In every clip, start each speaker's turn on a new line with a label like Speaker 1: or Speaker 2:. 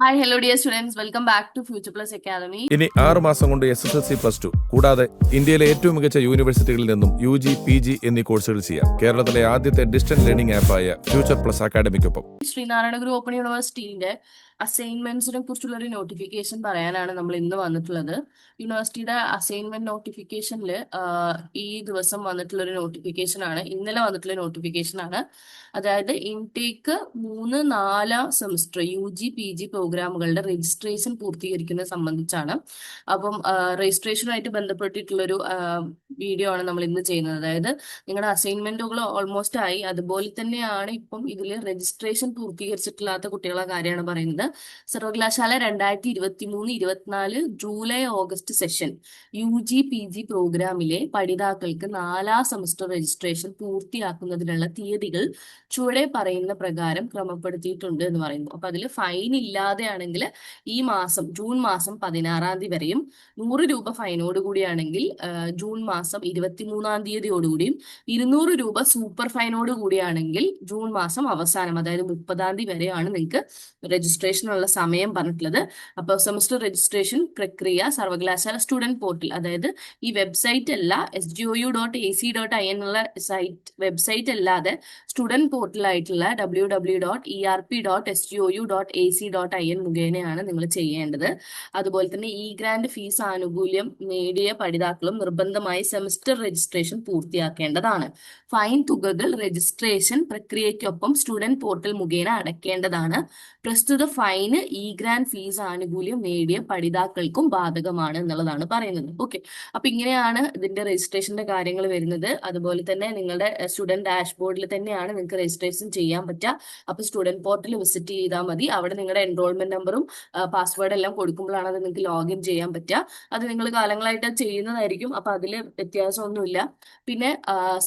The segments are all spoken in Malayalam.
Speaker 1: hi hello dear students welcome back to Future Plus academy
Speaker 2: ഇനി ആറ് മാസം കൊണ്ട് S S L C plus two കൂടാതെ ഇന്ത്യയിലെ ഏറ്റവും മികച്ച യൂണിവേഴ്സിറ്റികളിൽ നിന്നും യു ജി പി ജി എന്നീ കോഴ്സുകൾ ചെയ്യാം. കേരളത്തിലെ ആദ്യത്തെ ഡിസ്റ്റന്റ് ലേണിംഗ് ആപ്പായ ഫ്യൂച്ചർ പ്ലസ് അക്കാഡമിക്കൊപ്പം.
Speaker 1: ശ്രീനാരായണ ഗുരു ഓപ്പൺ യൂണിവേഴ്സിറ്റിന്റെ അസൈൻമെന്റ്സിനെ കുറിച്ചുള്ള ഒരു നോട്ടിഫിക്കേഷൻ പറയാനാണ് നമ്മൾ ഇന്ന് വന്നിട്ടുള്ളത്. യൂണിവേഴ്സിറ്റിയുടെ അസൈൻമെന്റ് നോട്ടിഫിക്കേഷനിൽ ഈ ദിവസം വന്നിട്ടുള്ള ഒരു നോട്ടിഫിക്കേഷൻ ആണ് ഇന്നലെ വന്നിട്ടുള്ള നോട്ടിഫിക്കേഷൻ ആണ് അതായത് ഇൻടേക്ക് മൂന്ന് നാലാം semester U G P G പ്രോഗ്രാമുകളുടെ രജിസ്ട്രേഷൻ പൂർത്തീകരിക്കുന്നത് സംബന്ധിച്ചാണ്. അപ്പം രജിസ്ട്രേഷനുമായിട്ട് ബന്ധപ്പെട്ടിട്ടുള്ളൊരു വീഡിയോ ആണ് നമ്മൾ ഇന്ന് ചെയ്യുന്നത്. അതായത് നിങ്ങളുടെ അസൈൻമെന്റുകൾ ഓൾമോസ്റ്റ് ആയി. അതുപോലെ തന്നെയാണ് ഇപ്പം ഇതിൽ രജിസ്ട്രേഷൻ പൂർത്തീകരിച്ചിട്ടില്ലാത്ത കുട്ടികളെ കാര്യമാണ് പറയുന്നത്. സർവകലാശാല രണ്ടായിരത്തി ഇരുപത്തി മൂന്ന് ഇരുപത്തിനാല് July August session U G P G പ്രോഗ്രാമിലെ പഠിതാക്കൾക്ക് നാലാം സെമസ്റ്റർ രജിസ്ട്രേഷൻ പൂർത്തിയാക്കുന്നതിനുള്ള തീയതികൾ ചുവടെ പറയുന്ന പ്രകാരം ക്രമപ്പെടുത്തിയിട്ടുണ്ട് എന്ന് പറയുന്നു. അപ്പൊ അതിൽ ഫൈൻ ഇല്ലാതെയാണെങ്കിൽ ഈ മാസം ജൂൺ മാസം പതിനാറാം തീയതി വരെയും നൂറ് രൂപ ഫൈനോട് കൂടിയാണെങ്കിൽ ജൂൺ മാസം ഇരുപത്തിമൂന്നാം തീയതിയോടുകൂടിയും ഇരുന്നൂറ് രൂപ സൂപ്പർ ഫൈനോട് കൂടിയാണെങ്കിൽ ജൂൺ മാസം അവസാനം അതായത് മുപ്പതാം തീയതി വരെയാണ് നിങ്ങൾക്ക് രജിസ്ട്രേഷനുള്ള സമയം പറഞ്ഞിട്ടുള്ളത്. അപ്പോൾ സെമസ്റ്റർ രജിസ്ട്രേഷൻ പ്രക്രിയ സർവകലാശാല സ്റ്റുഡന്റ് പോർട്ടൽ അതായത് ഈ വെബ്സൈറ്റ് അല്ല S G O U dot A C dot I N ഉള്ള സൈറ്റ് വെബ്സൈറ്റ് അല്ലാതെ student പോർട്ടലായിട്ടുള്ള W W dot E R P dot S G O U dot A C dot I N മുഖേനയാണ് നിങ്ങൾ ചെയ്യേണ്ടത്. അതുപോലെ തന്നെ ഇ ഗ്രാൻഡ് ഫീസ് ആനുകൂല്യം നേടിയ പഠിതാക്കളും നിർബന്ധമായി സെമസ്റ്റർ രജിസ്ട്രേഷൻ പൂർത്തിയാക്കേണ്ടതാണ്. ഫൈൻ തുകകൾ രജിസ്ട്രേഷൻ പ്രക്രിയയ്ക്കൊപ്പം സ്റ്റുഡന്റ് പോർട്ടൽ മുഖേന അടയ്ക്കേണ്ടതാണ് പ്രസ്തുത ഫൈന് ഇ ഗ്രാൻഡ് ഫീസ് ആനുകൂല്യം നേടിയ പഠിതാക്കൾക്കും ബാധകമാണ് എന്നുള്ളതാണ് പറയുന്നത്. ഓക്കെ അപ്പൊ ഇങ്ങനെയാണ് ഇതിന്റെ രജിസ്ട്രേഷന്റെ കാര്യങ്ങൾ വരുന്നത്. അതുപോലെ തന്നെ നിങ്ങളുടെ സ്റ്റുഡന്റ് ഡാഷ്ബോർഡിൽ തന്നെയാണ് നിങ്ങൾക്ക് രജിസ്ട്രേഷൻ ചെയ്യാൻ പറ്റുക. അപ്പൊ സ്റ്റുഡന്റ് പോർട്ടൽ വിസിറ്റ് ചെയ്താൽ മതി. അവിടെ നിങ്ങളുടെ എൻറോൾമെന്റ് നമ്പറും പാസ്വേഡ് എല്ലാം കൊടുക്കുമ്പോഴാണ് അത് നിങ്ങൾക്ക് ലോഗിൻ ചെയ്യാൻ പറ്റുക. അത് നിങ്ങൾ കാലങ്ങളായിട്ട് ചെയ്യുന്നതായിരിക്കും. അപ്പൊ അതിൽ വ്യത്യാസമൊന്നുമില്ല. പിന്നെ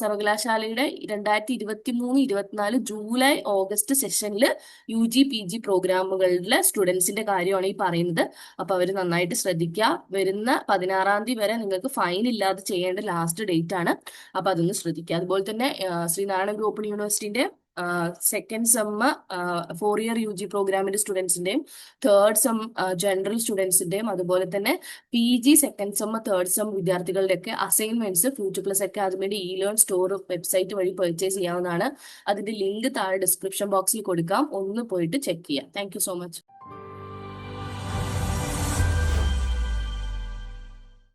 Speaker 1: സർവകലാശാലയുടെ രണ്ടായിരത്തി ഇരുപത്തി മൂന്ന് ഇരുപത്തിനാല് ജൂലൈ ഓഗസ്റ്റ് സെഷനിൽ യു ജി പി ജി പ്രോഗ്രാമുകളിലെ സ്റ്റുഡൻസിന്റെ കാര്യമാണ് ഈ പറയുന്നത്. അപ്പൊ അവർ നന്നായിട്ട് ശ്രദ്ധിക്കുക. വരുന്ന പതിനാറാം തീയതി വരെ നിങ്ങൾക്ക് ഫൈൻ ഇല്ലാതെ ചെയ്യേണ്ട ലാസ്റ്റ് ഡേറ്റ് ആണ് അപ്പൊ അതൊന്ന് ശ്രദ്ധിക്കുക. അതുപോലെ തന്നെ Sreenarayana group യൂണിവേഴ്സിറ്റിന്റെ second sem four year U G പ്രോഗ്രാമിന്റെ സ്റ്റുഡൻസിന്റെയും തേർഡ് സെം ജനറൽ സ്റ്റുഡൻസിന്റെയും അതുപോലെ തന്നെ P G second sem third sem വിദ്യാർത്ഥികളുടെ ഒക്കെ അസൈൻമെന്റ്സ് ഫ്യൂച്ചർ പ്ലസ് അക്കാദമിയുടെ ഇ ലേൺ സ്റ്റോർ വെബ്സൈറ്റ് വഴി പർച്ചേസ് ചെയ്യാവുന്നതാണ്. അതിന്റെ ലിങ്ക് താഴെ ഡിസ്ക്രിപ്ഷൻ ബോക്സിൽ കൊടുക്കാം. ഒന്ന് പോയിട്ട് ചെക്ക് ചെയ്യാം. Thank so much